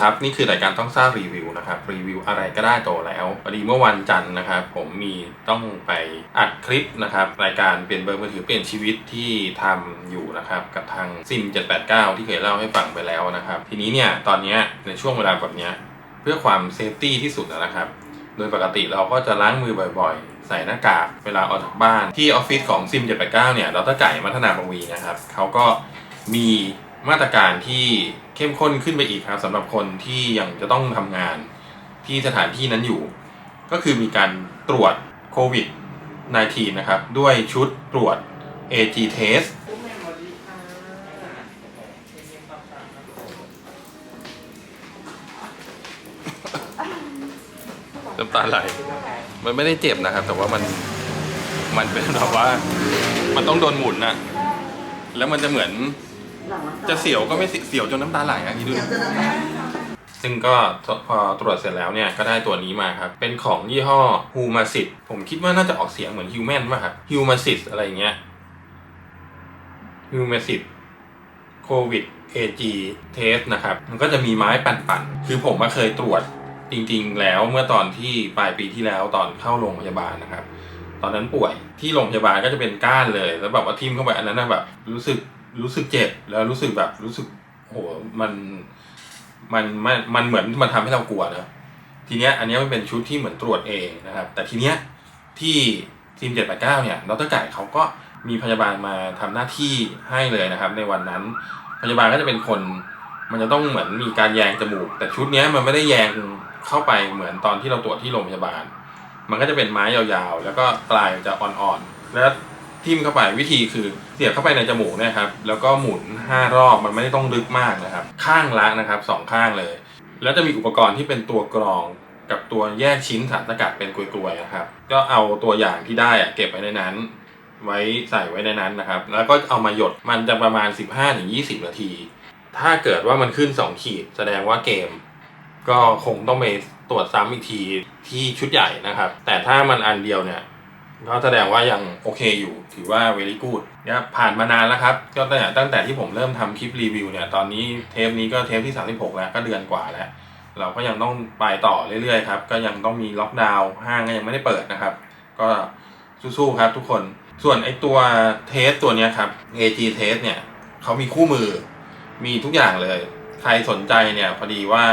ครับ นี่คือรายการต้องทราบรีวิวนะครับ รีวิวอะไรก็ได้โตแล้วพอดีเมื่อวันจันทร์นะครับ ผมมีต้องไปอัดคลิปนะครับ รายการเปลี่ยนเบอร์มือถือเปลี่ยนชีวิตที่ทำอยู่นะครับ กับทางซิม 789 ที่เคยเล่าให้ฟังไปแล้วนะครับ ทีนี้เนี่ยตอนเนี้ยในช่วงเวลาแบบเนี้ยเพื่อความเซฟตี้ที่สุดนะครับ โดยปกติเราก็จะล้างมือบ่อยๆ ใส่หน้ากากเวลาออกจากบ้านที่ออฟฟิศของซิม 789 เนี่ยดรไก่มัฒนาปวีนะครับเขาก็มี มาตรการที่เข้มข้นขึ้นไปอีกครับสำหรับคนที่ยังจะต้องทำงานที่สถานที่นั้นอยู่ ก็คือมีการตรวจโควิด -19 นะครับ ด้วยชุดตรวจ AG test น้ำตาไหล มันไม่ได้เจ็บนะครับ แต่ว่ามัน มันเป็นแบบว่า มันต้องโดนหมุนนะแล้วมันจะเหมือน จะเสียวก็ไม่เสียวจนน้ำตาไหลอะนี่ดูดิซึ่งก็พอตรวจเสร็จแล้วเนี่ยก็ได้ตัวนี้มาครับ เป็นของยี่ห้อ h u m a s i s ผมคิดว่าน่าจะออกเสียงเหมือน Human ป่ะครับ h u m a s i s อะไรอย่างเงี้ย h u m a s i s COVID AG test นะครับ มันก็จะมีไม้ปั่นๆ คือผมมาเคยตรวจจริงๆ แล้วเมื่อตอนที่ปลายปีที่แล้วตอนเข้าโรงพยาบาลนะครับ ตอนนั้นป่วยที่โรงพยาบาลก็จะเป็นก้านเลย แล้วแบบว่าทิ่มเข้าไปอันนั้นนะแบบรู้สึก รู้สึกเจ็บแล้วรู้สึกแบบรู้สึกโหมันมันมันมันเหมือนมันทำให้เรากลัวนะทีเนี้ยอันนี้มันเป็นชุดที่เหมือนตรวจเองนะครับ แต่ทีเนี้ยที่ทีมเจ็ดแปดเก้าเนี่ยดรไก่เขาก็มีพยาบาลมาทำหน้าที่ให้เลยนะครับ ในวันนั้น พยาบาลก็จะเป็นคน มันจะต้องเหมือนมีการแยงจมูก แต่ชุดเนี้ยมันไม่ได้แยงเข้าไปเหมือนตอนที่เราตรวจที่โรงพยาบาล มันก็จะเป็นไม้ยาวๆ แล้วก็ปลายจะอ่อนๆ แล้ว ทิ่มเข้าไปวิธีคือเสียบเข้าไปในจมูกนะครับ แล้วก็หมุน 5 รอบมันไม่ได้ต้องลึกมากนะครับ ข้างละนะครับสองข้างเลย แล้วจะมีอุปกรณ์ที่เป็นตัวกรองกับตัวแยกชิ้นสารสกัดเป็นกลวยๆนะครับ ก็เอาตัวอย่างที่ได้อะเก็บไว้ในนั้น ไว้ใส่ไว้ในนั้นนะครับ แล้วก็เอามาหยดมันจะประมาณ 15-20 นาที ถ้าเกิดว่ามันขึ้น 2 ขีด แสดงว่าเกม ก็คงต้องไปตรวจซ้ำอีกทีที่ชุดใหญ่นะครับ แต่ถ้ามันอันเดียวเนี่ย ก็แสดงว่ายังโอเคอยู่ ถือว่า very good เนี่ยผ่านมานานแล้วครับ ก็ตั้งแต่ตั้งแต่ที่ผมเริ่มทำคลิปรีวิวเนี่ย ตอนนี้เทปนี้ก็เทปที่ 36 แล้ว ก็เดือนกว่าแล้ว เราก็ยังต้องไปต่อเรื่อยๆครับ ก็ยังต้องมีล็อกดาวน์ ห้างก็ยังไม่ได้เปิดนะครับ ก็สู้ๆครับทุกคน ส่วนไอตัวเทสตัวนี้ครับ AG test เนี่ยเขามีคู่มือ มีทุกอย่างเลย ใครสนใจเนี่ยพอดีว่า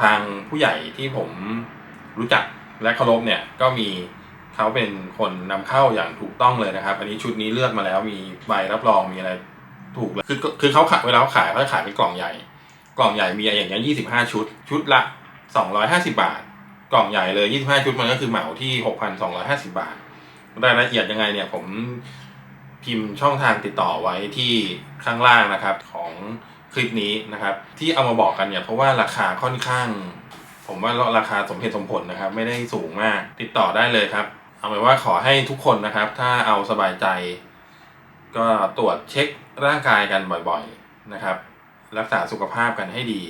ทางผู้ใหญ่ที่ผมรู้จักและเคารพเนี่ยก็มี เขาเป็นคนนำเข้าอย่างถูกต้องเลยนะครับ อันนี้ชุดนี้เลือกมาแล้วมีใบรับรองมีอะไรถูกเลยคือคือเขาขายเวลาเขาขายเขาขายเป็นกล่องใหญ่ กล่องใหญ่มีอย่างเงี้ยยี่สิบห้าชุด ชุดละสองร้อยห้าสิบาท กล่องใหญ่เลยยี่สิบห้าชุดมันก็คือเหมาที่หกพันสองร้อยห้าสิบาทรายละเอียดยังไงเนี่ยผมพิมพ์ช่องทางติดต่อไว้ที่ข้างล่างนะครับของคลิปนี้นะครับ ที่เอามาบอกกันเนี่ยเพราะว่าราคาค่อนข้าง ผมว่าราคาสมเหตุสมผลนะครับ ไม่ได้สูงมากติดต่อได้เลยครับ เอาเป็นว่าขอให้ทุกคนนะครับ ถ้าเอาสบายใจ ก็ตรวจเช็คร่างกายกันบ่อยๆนะครับ รักษาสุขภาพกันให้ดี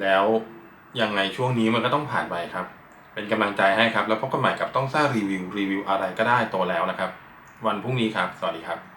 แล้วยังไงช่วงนี้มันก็ต้องผ่านไปครับ เป็นกำลังใจให้ครับ แล้วพบกันใหม่กับต้องสร้างรีวิวรีวิวอะไรก็ได้โตแล้วนะครับ วันพรุ่งนี้ครับ สวัสดีครับ